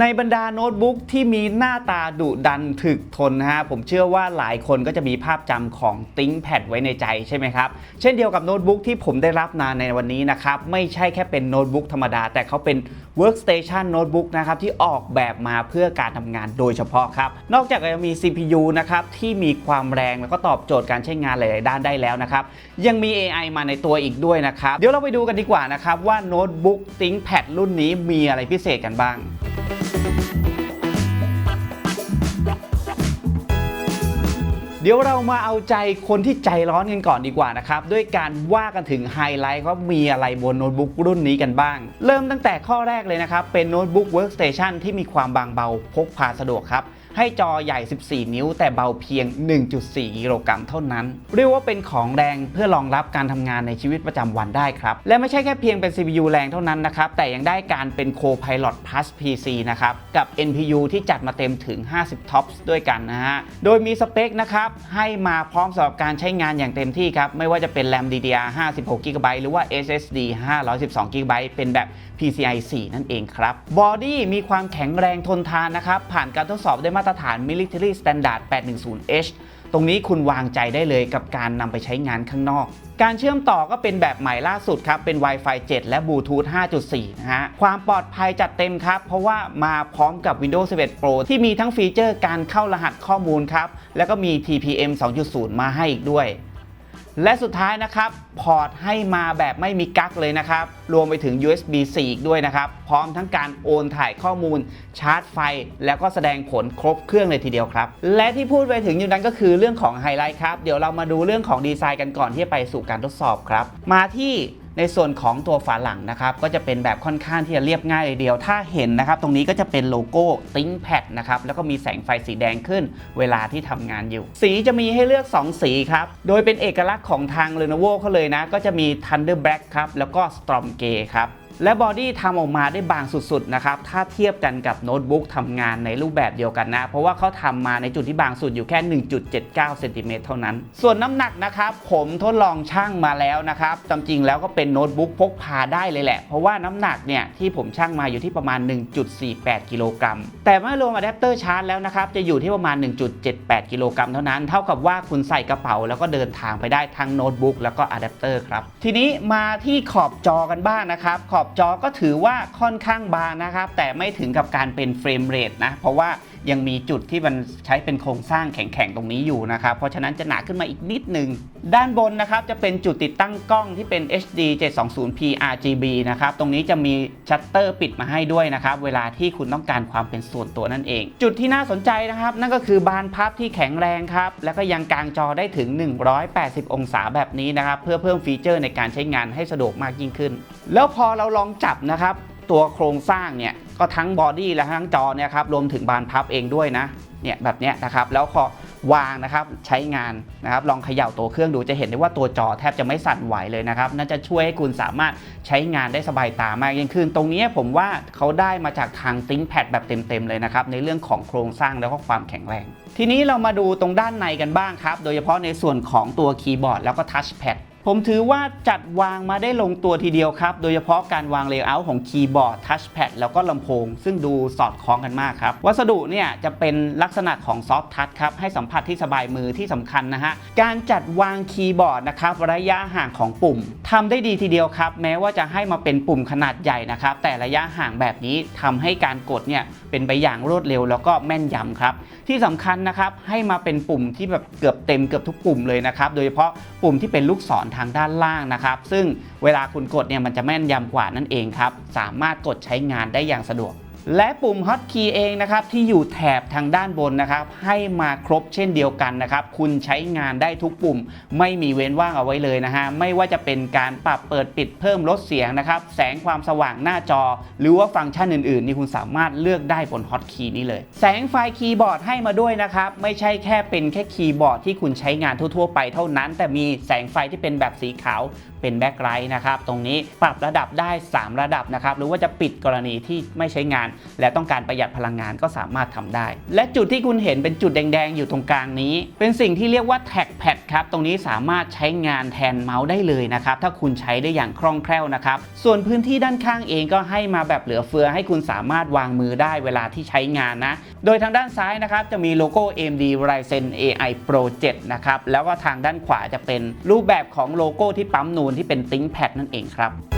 ในบรรดาโน้ตบุ๊กที่มีหน้าตาดุดันถึกทนนะฮะผมเชื่อว่าหลายคนก็จะมีภาพจำของ ThinkPad ไว้ในใจใช่ไหมครับ เช่นเดียวกับโน้ตบุ๊กที่ผมได้รับมาในวันนี้นะครับ ไม่ใช่แค่เป็นโน้ตบุ๊กธรรมดา แต่เขาเป็น Workstation Notebook นะครับ ที่ออกแบบมาเพื่อการทำงานโดยเฉพาะครับ นอกจากจะมี CPU นะครับ ที่มีความแรงแล้วก็ตอบโจทย์การใช้งานหลาย ๆ ด้านได้แล้วนะครับ ยังมี AI มาในตัวอีกด้วยนะครับ เดี๋ยวเราไปดูกันดีกว่านะครับว่าโน้ตบุ๊ก ThinkPad รุ่นนี้มีอะไรพิเศษกันบ้างเดี๋ยวเรามาเอาใจคนที่ใจร้อนกันก่อนดีกว่านะครับ ด้วยการว่ากันถึงไฮไลท์ว่ามีอะไรบนโน้ตบุ๊กรุ่นนี้กันบ้าง เริ่มตั้งแต่ข้อแรกเลยนะครับ เป็นโน้ตบุ๊กเวิร์กสเตชันที่มีความบางเบาพกพาสะดวกครับ ให้จอใหญ่ 14 นิ้ว แต่เบาเพียง 1.4 กิโลกรัมเท่านั้น เรียกว่าเป็นของแรงเพื่อรองรับการทำงานในชีวิตประจำวันได้ครับ และไม่ใช่แค่เพียงเป็น CPU แรงเท่านั้นนะครับ แต่ยังได้การเป็น Copilot Plus PC นะครับ กับ NPU ที่จัดมาเต็มถึง 50 TOPS ด้วยกันนะฮะ โดยมีสเปคนะครับให้มาพร้อมสำหรับการใช้งานอย่างเต็มที่ครับ ไม่ว่าจะเป็น RAM DDR 56 GB หรือว่า SSD 512 GB เป็นแบบ PCI 4 นั่นเองครับบอดี้มีความแข็งแรงทนทานนะครับผ่านการทดสอบได้มาตรตรฐาน Military Standard 810H ตรงนี้คุณวางใจได้เลยกับการนำไปใช้งานข้างนอก การเชื่อมต่อก็เป็นแบบใหม่ล่าสุดครับ เป็น Wi-Fi 7 และ Bluetooth 5.4 นะฮะ ความปลอดภัยจัดเต็มครับ เพราะว่ามาพร้อมกับ Windows 11 Pro ที่มีทั้งฟีเจอร์การเข้ารหัสข้อมูลครับ แล้วก็มี TPM 2.0 มาให้อีกด้วย และสุดท้ายนะครับพอร์ตให้มาแบบไม่มีกั๊กเลยนะครับ รวมไปถึง USB C อีกด้วยนะครับ พร้อมทั้งการโอนถ่ายข้อมูล ชาร์จไฟ แล้วก็แสดงผลครบเครื่องเลยทีเดียวครับ และที่พูดไปถึงอยู่นั้นก็คือเรื่องของไฮไลท์ครับ เดี๋ยวเรามาดูเรื่องของดีไซน์กันก่อนที่จะไปสู่การทดสอบครับ มาที่ ในส่วนของตัวฝาหลังนะครับก็จะเป็นแบบค่อนข้างที่จะเรียบง่ายเลยเดียว ถ้าเห็นนะครับตรงนี้ก็จะเป็นโลโก้ ThinkPad นะครับแล้วก็มีแสงไฟสีแดงขึ้นเวลาที่ทำงานอยู่ สีจะมีให้เลือก 2 สีครับ โดยเป็นเอกลักษณ์ของทาง Lenovo เขาเลยนะ ก็จะมี Thunder Black ครับแล้วก็ Storm Grey ครับ และบอดี้ทำออกมาได้บางสุดๆนะครับถ้าเทียบกันกับโน้ตบุ๊กทำงานในรูปแบบเดียวกันนะ เพราะว่าเขาทำมาในจุดที่บางสุดอยู่แค่ 1.79เซนติเมตรเท่านั้น ส่วนน้ำหนักนะครับผมทดลองชั่งมาแล้วนะครับจจริงๆแล้วก็เป็นโน้ตบุ๊กพกพาได้เลยแหละ เพราะว่าน้ำหนักเนี่ยที่ผมชั่งมาอยู่ที่ประมาณ 1.48 กิโลกรัมแต่เมื่อรวมอะแดปเตอร์ชาร์จแล้วนะครับจะอยู่ที่ประมาณ 1.78 กิโลกรัมเท่านั้น เท่ากับว่าคุณใส่กระเป๋าแล้วก็เดินทางไปได้ทั้งโน้ตบุ๊กแล้วก็อะแดปเตอร์ครับทีนี้มาที่ขอบจอกันบ้างนะครับขอบจอก็ถือว่าค่อนข้างบางนะครับ แต่ไม่ถึงกับการเป็นเฟรมเรทนะ เพราะว่า ยังมีจุดที่มันใช้เป็นโครงสร้างแข็งๆตรงนี้อยู่นะครับ เพราะฉะนั้นจะหนาขึ้นมาอีกนิดนึงด้านบนนะครับจะเป็นจุดติดตั้งกล้องที่เป็น HD 720p RGB นะครับ ตรงนี้จะมีชัตเตอร์ปิดมาให้ด้วยนะครับ เวลาที่คุณต้องการความเป็นส่วนตัวนั่นเอง จุดที่น่าสนใจนะครับ นั่นก็คือบานพับที่แข็งแรงครับ แล้วก็ยังกางจอได้ถึง 180 องศาแบบนี้นะครับ เพื่อเพิ่มฟีเจอร์ในการใช้งานให้สะดวกมากยิ่งขึ้น แล้วพอเราลองจับนะครับตัวโครงสร้างเนี่ย ก็ทั้งบอดี้และทั้งจอเนี่ยครับรวมถึงบานพับเองด้วยนะเนี่ยแบบเนี้ยนะครับแล้วพอวางนะครับใช้งานนะครับลองเขย่าตัวเครื่องดูจะเห็นได้ว่าตัวจอแทบจะไม่สั่นไหวเลยนะครับน่าจะช่วยให้คุณสามารถใช้งานได้สบายตามากยิ่งขึ้น ตรงนี้ผมว่าเขาได้มาจากทาง ThinkPad แบบเต็มๆเลยนะครับในเรื่องของโครงสร้างแล้วก็ความแข็งแรง ทีนี้เรามาดูตรงด้านในกันบ้างครับ โดยเฉพาะในส่วนของตัวคีย์บอร์ดแล้วก็ทัชแพด ผมถือว่าจัดวางมาได้ลงตัวทีเดียวครับ โดยเฉพาะการวางเลเยอร์ของคีย์บอร์ดทัชแพดแล้วก็ลำโพง ซึ่งดูสอดคล้องกันมากครับ วัสดุเนี่ยจะเป็นลักษณะของซอฟทัชครับ ให้สัมผัสที่สบายมือที่สำคัญนะฮะ การจัดวางคีย์บอร์ดนะครับระยะห่างของปุ่มทำได้ดีทีเดียวครับ แม้ว่าจะให้มาเป็นปุ่มขนาดใหญ่นะครับ แต่ระยะห่างแบบนี้ทำให้การกดเนี่ยเป็นไปอย่างรวดเร็วแล้วก็แม่นยำครับ ที่สำคัญนะครับให้มาเป็นปุ่มที่แบบเกือบเต็มเกือบทุกปุ่มเลยนะครับ โดยเฉพาะปุ่มที่เป็นลูกศรทางด้านล่างนะครับ ซึ่งเวลาคุณกดเนี่ยมันจะแม่นยำกว่านั่นเองครับ สามารถกดใช้งานได้อย่างสะดวก และปุ่ม Hotkey เองนะครับที่อยู่แถบทางด้านบนนะครับให้มาครบเช่นเดียวกันนะครับคุณใช้งานได้ทุกปุ่ม ไม่มีเว้นว่างเอาไว้เลยนะฮะไม่ว่าจะเป็นการปรับเปิดปิดเพิ่มลดเสียงนะครับแสงความสว่างหน้าจอ หรือว่าฟังก์ชันอื่นๆ นี่คุณสามารถเลือกได้บน Hotkey นี้เลย แสงไฟคีย์บอร์ดให้มาด้วยนะครับไม่ใช่แค่เป็นแค่คีย์บอร์ดที่คุณใช้งานทั่วๆ ไปเท่านั้น แต่มีแสงไฟที่เป็นแบบสีขาวเป็นแบ็คไลท์นะครับตรงนี้ปรับระดับได้ 3 ระดับนะครับหรือว่าจะปิดกรณีที่ไม่ใช้งานและต้องการประหยัดพลังงานก็สามารถทำได้ และจุดที่คุณเห็นเป็นจุดแดง ๆ อยู่ตรงกลางนี้ เป็นสิ่งที่เรียกว่าแท็กแพดครับ ตรงนี้สามารถใช้งานแทนเมาส์ได้เลยนะครับ ถ้าคุณใช้ได้อย่างคล่องแคล่วนะครับ ส่วนพื้นที่ด้านข้างเองก็ให้มาแบบเหลือเฟือ ให้คุณสามารถวางมือได้เวลาที่ใช้งานนะ โดยทางด้านซ้ายนะครับจะมีโลโก้ AMD Ryzen AI Pro 7 นะครับ แล้วก็ทางด้านขวาจะเป็นรูปแบบของโลโก้ที่ปั๊มนูนที่เป็น ThinkPad นั่นเองครับ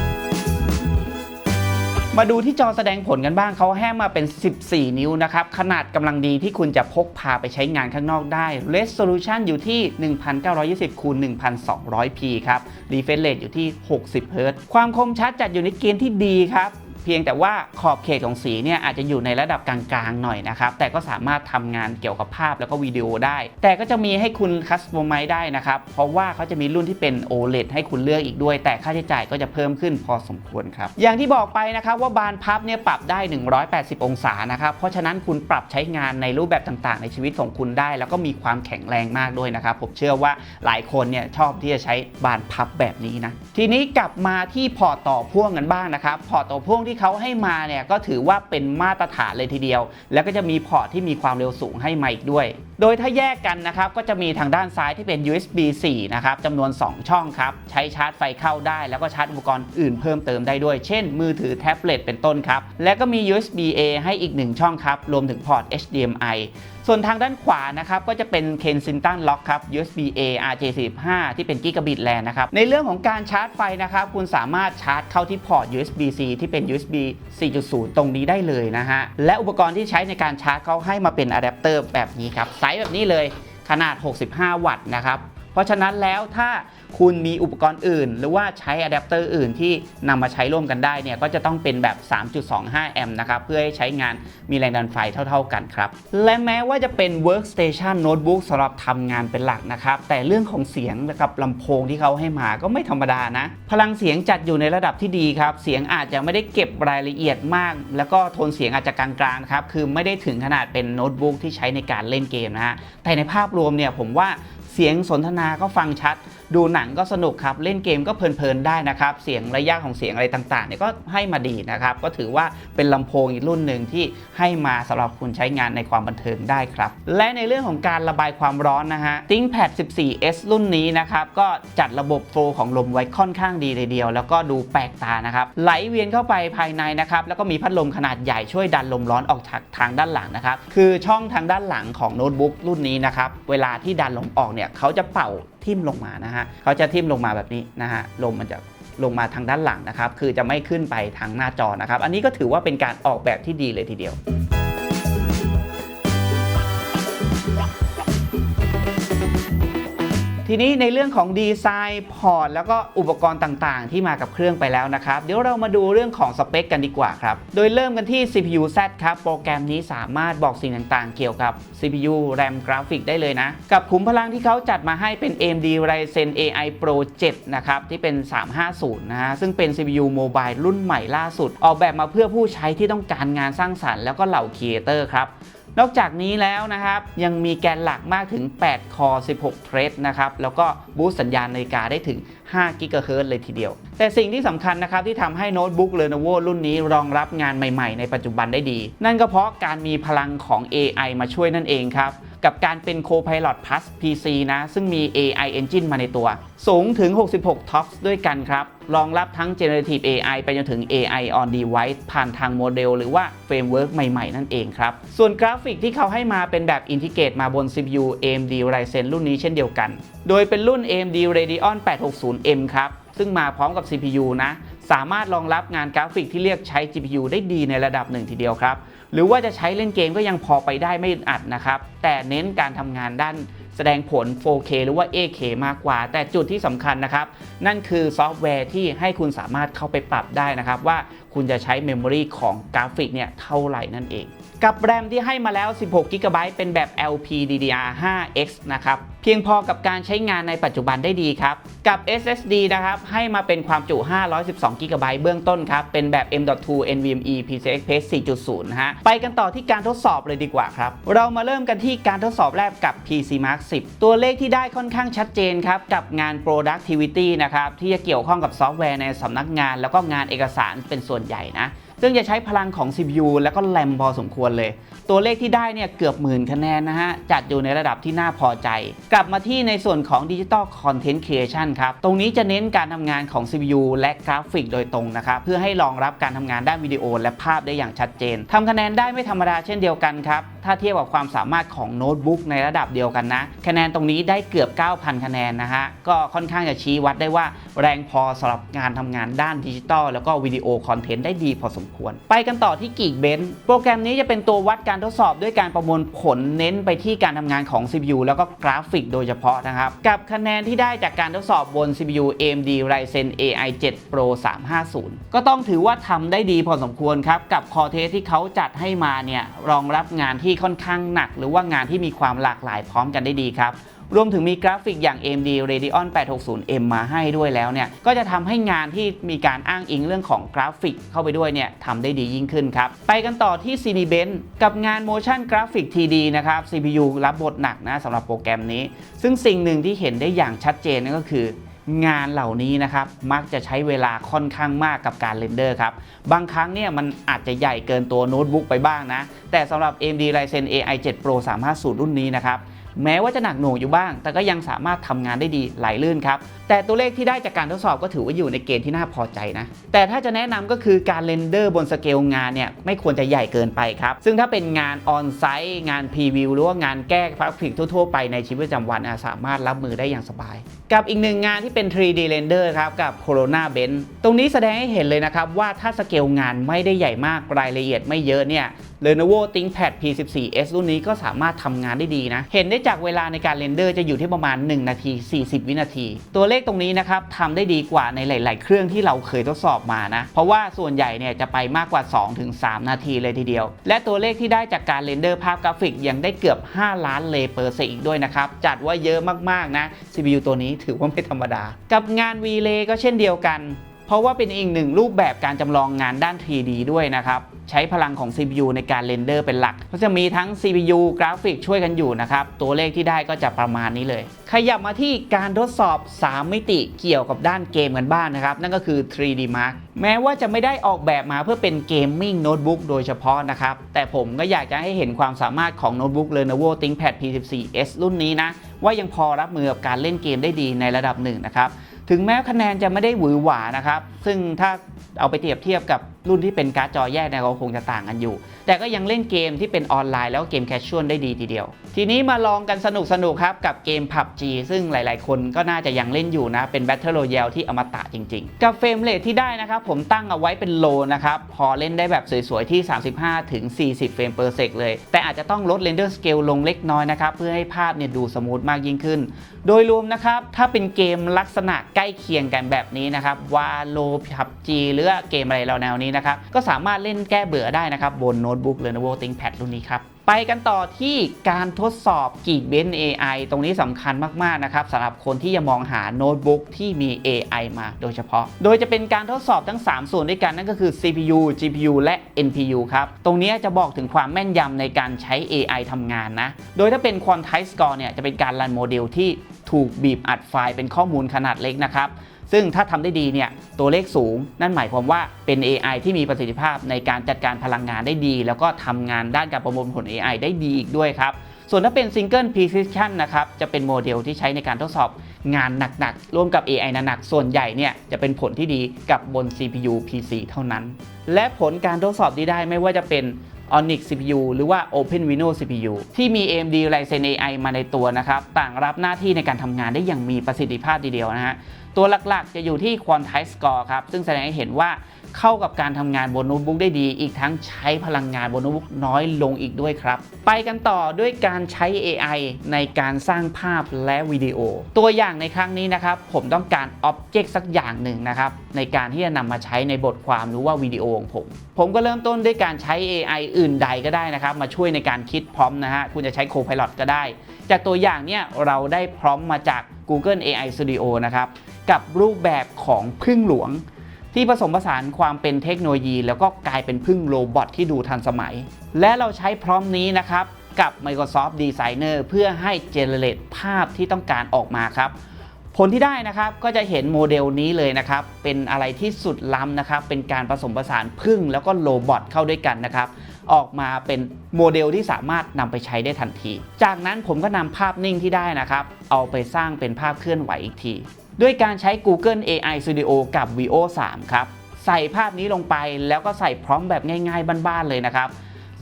มาดูที่จอแสดงผลกันบ้างเขาแห้มาเป็น 14 นิ้วนะครับ ขนาดกำลังดีที่คุณจะพกพาไปใช้งานข้างนอกได้ Resolution อยู่ที่ 1920คูณ 1200p ครับ Refresh Rate อยู่ที่ 60 Hz ความคมชัดจัดอยู่ในเกณฑ์ที่ดีครับ เพียงแต่ว่าขอบเขตของสีเนี่ยอาจจะอยู่ในระดับกลางๆหน่อยนะครับแต่ก็สามารถทำงานเกี่ยวกับภาพแล้วก็วิดีโอได้ แต่ก็จะมีให้คุณคัสตอมไมซ์ได้นะครับเพราะว่าเขาจะมีรุ่นที่เป็น OLED ให้คุณเลือกอีกด้วย แต่ค่าใช้จ่ายก็จะเพิ่มขึ้นพอสมควรครับอย่างที่บอกไปนะครับว่าบานพับเนี่ยปรับได้ 180 องศานะครับเพราะฉะนั้นคุณปรับใช้งานในรูปแบบต่างๆ ในชีวิตของคุณได้ แล้วก็มีความแข็งแรงมากด้วยนะครับผมเชื่อว่าหลายคนเนี่ยชอบที่จะใช้บานพับแบบนี้นะทีนี้กลับมาที่พอร์ตต่อพ่วงกันบ้างนะครับพอร์ตต่อพ่วงที่ที่เขาให้มาเนี่ยก็ถือว่าเป็นมาตรฐานเลยทีเดียว แล้วก็จะมีพอร์ตที่มีความเร็วสูงให้มาอีกด้วย โดยถ้าแยกกันนะครับก็จะมีทางด้านซ้ายที่เป็น USB 4 นะครับจำนวน 2 ช่องครับใช้ชาร์จไฟเข้าได้ แล้วก็ชาร์จอุปกรณ์อื่นเพิ่มเติมได้ด้วย เช่น มือถือแท็บเล็ตเป็นต้นครับและก็มี USB A ให้อีก 1 ช่องครับรวมถึงพอร์ต HDMI ส่วนทางด้านขวานะครับก็จะเป็น Kensington Lock ครับ USB A RJ45 ที่เป็นกิกะบิตแลนนะครับ ในเรื่องของการชาร์จไฟนะครับ คุณสามารถชาร์จเข้าที่พอร์ต USB C ที่เป็น USB 4.0 ตรงนี้ได้เลยนะฮะ และอุปกรณ์ที่ใช้ในการชาร์จเขาให้มาเป็นอะแดปเตอร์แบบนี้ครับ ไซส์แบบนี้เลยขนาด 65 วัตต์นะครับ เพราะฉะนั้นแล้วถ้าคุณมีอุปกรณ์อื่น หรือว่าใช้อะแดปเตอร์อื่นที่นำมาใช้ร่วมกันได้เนี่ยก็จะต้องเป็นแบบ 3.25 แอมป์นะครับเพื่อให้ใช้งานมีแรงดันไฟเท่า ๆกันครับ และแม้ว่าจะเป็น workstation notebook สำหรับทำงานเป็นหลักนะครับ แต่เรื่องของเสียงกับลำโพงที่เขาให้มาก็ไม่ธรรมดานะ พลังเสียงจัดอยู่ในระดับที่ดีครับ เสียงอาจจะไม่ได้เก็บรายละเอียดมาก แล้วก็โทนเสียงอาจจะกลางๆครับคือไม่ได้ถึงขนาดเป็นโน้ตบุ๊กที่ใช้ในการเล่นเกมนะฮะแต่ในภาพรวมเนี่ยผมว่า สียงสนทนาก็ฟังชัด ดูหนังก็สนุกครับ เล่นเกมก็เพลินๆได้นะครับ เสียงระยะของเสียงอะไรต่างๆเนี่ยก็ให้มาดีนะครับ ก็ถือว่าเป็นลำโพงอีกรุ่นหนึ่งที่ให้มาสำหรับคุณใช้งานในความบันเทิงได้ครับ และในเรื่องของการระบายความร้อนนะฮะ ThinkPad 14s รุ่นนี้นะครับ ก็จัดระบบโฟลของลมไว้ค่อนข้างดีเลยเดียว แล้วก็ดูแปลกตานะครับ ไหลเวียนเข้าไปภายในนะครับ แล้วก็มีพัดลมขนาดใหญ่ช่วยดันลมร้อนออกจากทางด้านหลังนะครับ คือช่องทางด้านหลังของโน้ตบุ๊กรุ่นนี้นะครับ เวลาที่ดันลมออกเนี่ยเขาจะเป่าทิ่มลงมานะฮะเขาจะทิ่มลงมาแบบนี้นะฮะลมมันจะลงมาทางด้านหลังนะครับ คือจะไม่ขึ้นไปทางหน้าจอนะครับ อันนี้ก็ถือว่าเป็นการออกแบบที่ดีเลยทีเดียว ทีนี้ในเรื่องของดีไซน์พอร์ตแล้วก็อุปกรณ์ต่างๆ ที่มากับเครื่องไปแล้วนะครับ เดี๋ยวเรามาดูเรื่องของสเปคกันดีกว่าครับ โดยเริ่มกันที่ CPU Z ครับ โปรแกรมนี้สามารถบอกสิ่งต่างๆ เกี่ยวกับ CPU RAM กราฟิกได้เลยนะ กับขุมพลังที่เขาจัดมาให้เป็น AMD Ryzen AI Pro 7 นะครับ ที่เป็น 350 นะฮะ ซึ่งเป็น CPU Mobile รุ่นใหม่ล่าสุด ออกแบบมาเพื่อผู้ใช้ที่ต้องการงานสร้างสรรค์แล้วก็เหล่าครีเอเตอร์ครับ นอกจากนี้แล้วนะครับยังมีแกนหลักมากถึง 8 คอ 16 เทรดนะครับแล้วก็บูสต์สัญญาณนาฬิกาได้ถึง 5 กิกะเฮิรตซ์เลยทีเดียว แต่สิ่งที่สำคัญนะครับที่ทำให้โน้ตบุ๊ก Lenovo รุ่นนี้รองรับงานใหม่ๆ ในปัจจุบันได้ดี นั่นก็เพราะการมีพลังของ AI มาช่วยนั่นเองครับกับการเป็น Copilot Plus PC นะ ซึ่งมี AI Engine มาในตัว สูงถึง 66 TOPS ด้วยกันครับ รองรับทั้ง Generative AI ไปจนถึง AI on device ผ่านทางโมเดลหรือว่าเฟรมเวิร์กใหม่ๆ นั่นเองครับ ส่วนกราฟิกที่เขาให้มาเป็นแบบอินทิเกรตมาบน CPU AMD Ryzen รุ่นนี้เช่นเดียวกัน โดยเป็นรุ่น AMD Radeon 860M ครับ ซึ่งมาพร้อมกับ CPU นะ สามารถรองรับงานกราฟิกที่เรียกใช้ GPU ได้ดีในระดับหนึ่งทีเดียวครับ หรือว่าจะใช้เล่นเกมก็ยังพอไปได้ไม่อัดนะครับ แต่เน้นการทำงานด้านแสดงผล 4K หรือว่า 8K มากกว่า แต่จุดที่สำคัญนะครับ นั่นคือซอฟต์แวร์ที่ให้คุณสามารถเข้าไปปรับได้นะครับ ว่าคุณจะใช้เมมโมรีของกราฟิกเนี่ยเท่าไหร่นั่นเอง กับแรมที่ให้มาแล้ว 16 g b เป็นแบบ LPDDR5X นะครับ เพียงพอกับการใช้งานในปัจจุบันได้ดีครับ กับ SSD นะครับ ให้มาเป็นความจุ 512 g b เบื้องต้นครับ เป็นแบบ M.2 NVMe PCI Express 4.0 นะฮะ ไปกันต่อที่การทดสอบเลยดีกว่าครับ เรามาเริ่มกันที่การทดสอบแรกกับ PC Mark 10 ตัวเลขที่ได้ค่อนข้างชัดเจนครับ กับงาน productivity นะครับ ที่จะเกี่ยวข้องกับซอฟต์แวร์ในสำนักงาน แล้วก็งานเอกสารเป็นส่วนใหญ่นะ ซึ่งจะใช้พลังของ CPU แล้วก็แรมพอสมควรเลย ตัวเลขที่ได้เนี่ยเกือบหมื่นคะแนนนะฮะ จัดอยู่ในระดับที่น่าพอใจ กลับมาที่ในส่วนของ Digital Content Creation ครับ ตรงนี้จะเน้นการทำงานของ CPU และกราฟิกโดยตรงนะครับ เพื่อให้รองรับการทำงานด้านวิดีโอ และภาพได้อย่างชัดเจนทำคะแนนได้ไม่ธรรมดาเช่นเดียวกันครับถ้าเทียบกับความสามารถของโน้ตบุ๊กในระดับเดียวกันนะคะแนนตรงนี้ได้เกือบ 9,000 คะแนนนะฮะ ก็ค่อนข้างจะชี้วัดได้ว่าแรงพอสำหรับงานทำงานด้านดิจิตอลแล้วก็วิดีโอคอนเทนต์ได้ดีพอสมควร ไปกันต่อที่ Geekbench โปรแกรมนี้จะเป็นตัววัดการทดสอบด้วยการประมวลผลเน้นไปที่การทำงานของ CPU แล้วก็กราฟิกโดยเฉพาะนะครับ กับคะแนนที่ได้จากการทดสอบบน CPU AMD Ryzen AI 7 Pro 350 ก็ต้องถือว่าทำได้ดีพอสมควรครับกับคอเทสที่เขาจัดให้มาเนี่ยรองรับงานที่ค่อนข้างหนัก หรือว่างานที่มีความหลากหลายพร้อมกันได้ดีครับรวมถึงมีกราฟิกอย่าง AMD Radeon 860M มาให้ด้วยแล้วเนี่ย ก็จะทำให้งานที่มีการอ้างอิงเรื่องของกราฟิกเข้าไปด้วยเนี่ยทำได้ดียิ่งขึ้นครับ ไปกันต่อที่ Cinebench กับงาน Motion Graphic 3D นะครับ CPU รับบทหนักนะสำหรับโปรแกรมนี้ ซึ่งสิ่งหนึ่งที่เห็นได้อย่างชัดเจนนั่นก็คือ งานเหล่านี้นะครับมักจะใช้เวลาค่อนข้างมากกับการเรนเดอร์ครับบางครั้งเนี่ยมันอาจจะใหญ่เกินตัวโน้ตบุ๊กไปบ้างนะ แต่สำหรับ AMD Ryzen AI 7 Pro 350 รุ่นนี้นะครับแม้ว่าจะหนักหน่วงอยู่บ้าง แต่ก็ยังสามารถทำงานได้ดีไหลลื่นครับ แต่ตัวเลขที่ได้จากการทดสอบก็ถือว่าอยู่ในเกณฑ์ที่น่าพอใจนะ แต่ถ้าจะแนะนำก็คือการเรนเดอร์บนสเกลงานเนี่ยไม่ควรจะใหญ่เกินไปครับ ซึ่งถ้าเป็นงานออนไซต์งานพรีวิวหรือว่างานแก้กราฟิกทั่วๆไปในชีวิตประจำวันสามารถรับมือได้อย่างสบาย กับอีกหนึ่งงานที่เป็น 3D render ครับกับ Corona Bench ตรงนี้แสดงให้เห็นเลยนะครับว่าถ้าสเกลงานไม่ได้ใหญ่มากรายละเอียดไม่เยอะเนี่ย Lenovo ThinkPad P14s รุ่นนี้ก็สามารถทำงานได้ดีนะ เห็นได้จากเวลาในการเรนเดอร์จะอยู่ที่ประมาณ 1 นาที 40 วินาที ตัวเลขตรงนี้นะครับทำได้ดีกว่าในหลาย ๆ เครื่องที่เราเคยทดสอบมานะ เพราะว่าส่วนใหญ่เนี่ยจะไปมากกว่า 2-3 นาทีเลยทีเดียว และตัวเลขที่ได้จากการเรนเดอร์ภาพกราฟิกยังได้เกือบ 5 ล้านเลเปอร์เซอีกด้วยนะครับ จัดว่าเยอะมาก ๆ นะ CPU ตัวนี้ถือว่าไม่ธรรมดา กับงาน v l a y ก็เช่นเดียวกัน เพราะว่าเป็นอีกหนึ่งรูปแบบการจำลองงานด้าน 3D ด้วยนะครับใช้พลังของ CPU ในการเรนเดอร์เป็นหลัก ก็จะมีทั้ง CPU กราฟิกช่วยกันอยู่นะครับ ตัวเลขที่ได้ก็จะประมาณนี้เลย ขยับมาที่การทดสอบ 3 มิติเกี่ยวกับด้านเกมกันบ้างนนะครับ นั่นก็คือ 3D Mark แม้ว่าจะไม่ได้ออกแบบมาเพื่อเป็นเกมมิ่งโน้ตบุ๊กโดยเฉพาะนะครับ แต่ผมก็อยากจะให้เห็นความสามารถของโน้ตบุ๊ก Lenovo ThinkPad P14s รุ่นนี้นะ ว่ายังพอรับมือกับการเล่นเกมได้ดีในระดับหนึ่งนะครับ ถึงแม้คะแนนจะไม่ได้หวือหวานะครับ ซึ่งถ้าเอาไปเทียบเทียบกับรุ่นที่เป็นการ์ดจอแยกเนี่ยก็คงจะต่างกันอยู่ แต่ก็ยังเล่นเกมที่เป็นออนไลน์แล้วก็เกมแคชชวลได้ดีทีเดียว ทีนี้มาลองกันสนุกสนุกๆครับ กับเกม PUBG ซึ่งหลาย ๆ คนก็น่าจะยังเล่นอยู่นะ เป็น Battle Royale ที่อมตะจริง ๆ กับเฟรมเรทที่ได้นะครับผมตั้งเอาไว้เป็นโลนะครับ พอเล่นได้แบบสวย ๆ ที่ 35ถึง40 เฟรม per sec เลย แต่อาจจะต้องลด render scale ลงเล็กน้อยนะครับเพื่อให้ภาพเนี่ยดูสมูทมากยิ่งขึ้น โดยรวมนะครับถ้าเป็นเกมลักษณะใกล้เคียงกันแบบนี้นะครับว่าโลพับจีหรือเกมอะไรเราแนวนี้นะครับ ก็สามารถเล่นแก้เบื่อได้นะครับบนโน้ตบุ๊ก Lenovo ThinkPad รุ่นนี้ครับไปกันต่อที่การทดสอบ Geekbench AI ตรงนี้สำคัญมาก ๆ นะครับสำหรับคนที่จะมองหาโน้ตบุ๊กที่มี AI มาโดยเฉพาะ โดยจะเป็นการทดสอบทั้ง 3 ส่วนด้วยกัน นั่นก็คือ CPU GPU และ NPU ครับ ตรงนี้จะบอกถึงความแม่นยำในการใช้ AI ทำงานนะ โดยถ้าเป็น Quantized Score เนี่ยจะเป็นการรันโมเดลที่ถูกบีบอัดไฟล์เป็นข้อมูลขนาดเล็กนะครับ ซึ่งถ้าทำได้ดีเนี่ยตัวเลขสูง นั่นหมายความว่าเป็น AI ที่มีประสิทธิภาพในการจัดการพลังงานได้ดี แล้วก็ทำงานด้านการประมวลผล AI ได้ดีอีกด้วยครับส่วนถ้าเป็น Single Precision นะครับ จะเป็นโมเดลที่ใช้ในการทดสอบงานหนักๆ ร่วมกับ AI หนักๆ ส่วนใหญ่เนี่ยจะเป็นผลที่ดีกับบน CPU PC เท่านั้น และผลการทดสอบที่ได้ไม่ว่าจะเป็น Onyx CPU หรือว่า OpenVINO CPU ที่มี AMD Ryzen AI มาในตัวนะครับ ต่างรับหน้าที่ในการทำงานได้อย่างมีประสิทธิภาพทีเดียวนะฮะ ตัวหลักๆ จะอยู่ที่ Quantize Score ครับ ซึ่งแสดงให้เห็นว่าเข้ากับการทำงานบนโน้ตบุ๊กได้ดี อีกทั้งใช้พลังงานบนโน้ตบุ๊กน้อยลงอีกด้วยครับ ไปกันต่อด้วยการใช้ AI ในการสร้างภาพและวิดีโอ ตัวอย่างในครั้งนี้นะครับ ผมต้องการ Object สักอย่างหนึ่งนะครับ ในการที่จะนำมาใช้ในบทความหรือว่าวิดีโอของผม ผมก็เริ่มต้นด้วยการใช้ AI อื่นใดก็ได้นะครับ มาช่วยในการคิดพร้อมนะฮะคุณจะใช้ Copilot ก็ได้ จากตัวอย่างเนี่ยเราได้พร้อมมาจาก Google AI Studio นะครับ กับรูปแบบของพึ่งหลวง ที่ผสมผสานความเป็นเทคโนโลยี แล้วก็กลายเป็นพึ่งโรบอทที่ดูทันสมัย และเราใช้พร้อมนี้นะครับ กับ Microsoft Designer เพื่อให้ generate ภาพที่ต้องการออกมาครับผลที่ได้นะครับก็จะเห็นโมเดลนี้เลยนะครับเป็นอะไรที่สุดล้ำนะครับเป็นการผสมผสานพึ่งแล้วก็โรบอทเข้าด้วยกันนะครับออกมาเป็นโมเดลที่สามารถนำไปใช้ได้ทันที จากนั้นผมก็นำภาพนิ่งที่ได้นะครับ เอาไปสร้างเป็นภาพเคลื่อนไหวอีกที ด้วยการใช้ Google AI Studio กับ Veo 3 ครับ ใส่ภาพนี้ลงไปแล้วก็ใส่พร้อมแบบง่ายๆบ้านๆเลยนะครับ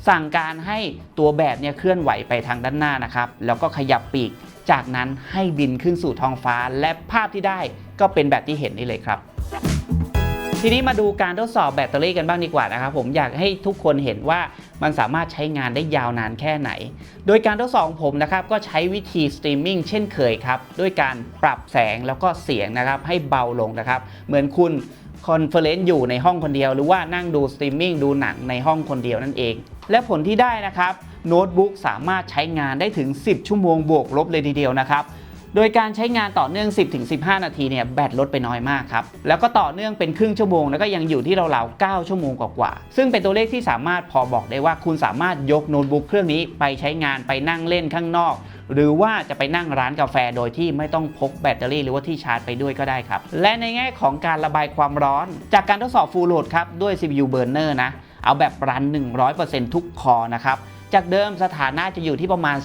สั่งการให้ตัวแบบเนี่ยเคลื่อนไหวไปทางด้านหน้านะครับ แล้วก็ขยับปีก จากนั้นให้บินขึ้นสู่ท้องฟ้า และภาพที่ได้ก็เป็นแบบที่เห็นนี่เลยครับ ทีนี้มาดูการทดสอบแบตเตอรี่กันบ้างดีกว่านะครับผมอยากให้ทุกคนเห็นว่ามันสามารถใช้งานได้ยาวนานแค่ไหน โดยการทดสอบของผมนะครับก็ใช้วิธีสตรีมมิ่งเช่นเคยครับด้วยการปรับแสงแล้วก็เสียงนะครับให้เบาลงนะครับเหมือนคุณคอนเฟอเรนซ์อยู่ในห้องคนเดียว หรือว่านั่งดูสตรีมมิ่งดูหนังในห้องคนเดียวนั่นเอง และผลที่ได้นะครับโน้ตบุ๊กสามารถใช้งานได้ถึง 10 ชั่วโมงบวกลบเลยทีเดียวนะครับ โดยการใช้งานต่อเนื่อง 10-15 นาทีเนี่ยแบตลดไปน้อยมากครับ แล้วก็ต่อเนื่องเป็นครึ่งชั่วโมง แล้วก็ยังอยู่ที่ราวๆ 9 ชั่วโมงกว่าๆ ซึ่งเป็นตัวเลขที่สามารถพอบอกได้ว่าคุณสามารถยกโน้ตบุ๊กเครื่องนี้ไปใช้งานไปนั่งเล่นข้างนอก หรือว่าจะไปนั่งร้านกาแฟโดยที่ไม่ต้องพกแบตเตอรี่หรือว่าที่ชาร์จไปด้วยก็ได้ครับ และในแง่ของการระบายความร้อน จากการทดสอบ Full Load ครับด้วย CPU Burner นะ เอาแบบรัน 100%ทุกคอนะครับ จากเดิมสถานะจะอยู่ที่ประมาณ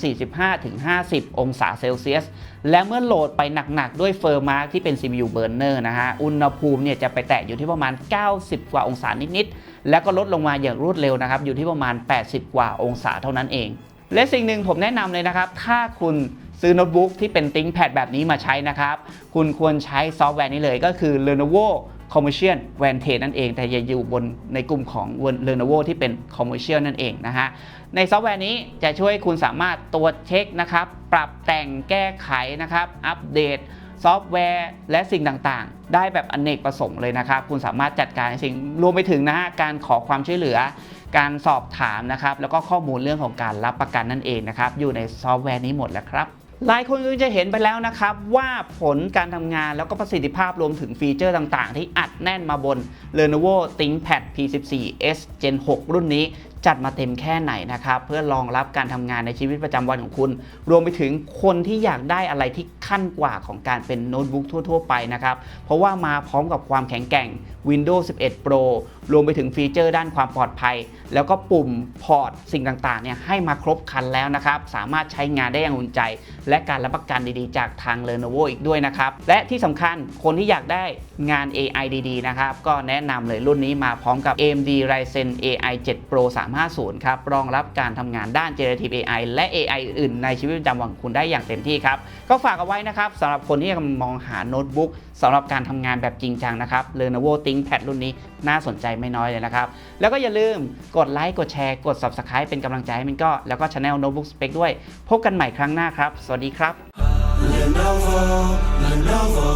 45-50 องศาเซลเซียส และเมื่อโหลดไปหนัก ๆ ด้วยเฟอร์มาร์กที่เป็น CPU burner นะฮะ อุณหภูมิเนี่ยจะไปแตะอยู่ที่ประมาณ 90 กว่าองศานิด ๆ แล้วก็ลดลงมาอย่างรวดเร็วนะครับ อยู่ที่ประมาณ 80 กว่าองศาเท่านั้นเอง และสิ่งหนึ่งผมแนะนำเลยนะครับ ถ้าคุณซื้อโน้ตบุ๊กที่เป็น ThinkPad แบบนี้มาใช้นะครับ คุณควรใช้ซอฟต์แวร์นี้เลยก็คือ Lenovo Commercial Vantage นั่นเอง แต่อย่าอยู่บนในกลุ่มของ Lenovo ที่เป็น Commercial นั่นเองนะฮะ ในซอฟต์แวร์นี้จะช่วยคุณสามารถตรวจเช็คนะครับ ปรับแต่งแก้ไขนะครับ อัปเดตซอฟต์แวร์และสิ่งต่างๆ ได้แบบอนเนกประสงค์เลยนะครับ คุณสามารถจัดการสิ่งรวมไปถึงนะฮะการขอความช่วยเหลือ การสอบถามนะครับ แล้วก็ข้อมูลเรื่องของการรับประกันนั่นเองนะครับ อยู่ในซอฟต์แวร์นี้หมดแล้วครับ หลายคนก็จะเห็นไปแล้วนะครับว่าผลการทำงานแล้วก็ประสิทธิภาพรวมถึงฟีเจอร์ต่างๆ ที่อัดแน่นมาบน Lenovo ThinkPad P14s Gen 6 รุ่นนี้ จัดมาเต็มแค่ไหนนะครับเพื่อรองรับการทำงานในชีวิตประจำวันของคุณ รวมไปถึงคนที่อยากได้อะไรที่ขั้นกว่าของการเป็นโน้ตบุ๊กทั่ว ๆ ไปนะครับเพราะว่ามาพร้อมกับความแข็งแกร่ง Windows 11 Pro รวมไปถึงฟีเจอร์ด้านความปลอดภัย แล้วก็ปุ่มพอร์ตสิ่งต่างๆเนี่ยให้มาครบครันแล้วนะครับ สามารถใช้งานได้อย่างอุ่นใจ และการรับประกันดีๆ จากทาง Lenovo อีกด้วยนะครับ และที่สำคัญคนที่อยากได้งาน AI ดีๆ นะครับ ก็แนะนำเลยรุ่นนี้มาพร้อมกับ AMD Ryzen AI 7 Pro 3 350 ครับ รองรับการทำงานด้าน Generative AI และ AI อื่นในชีวิตประจำวันคุณได้อย่างเต็มที่ครับ ก็ฝากเอาไว้นะครับสำหรับคนที่กำลังมองหาโน้ตบุ๊กสำหรับการทำงานแบบจริงจังนะครับ Lenovo ThinkPad รุ่นนี้น่าสนใจไม่น้อยเลยนะครับ แล้วก็อย่าลืมกดไลค์กดแชร์กด Subscribe เป็นกำลังใจให้มินก็แล้วก็ Channel Notebook Spec ด้วย พบกันใหม่ครั้งหน้าครับ สวัสดีครับ Lenovo, Lenovo.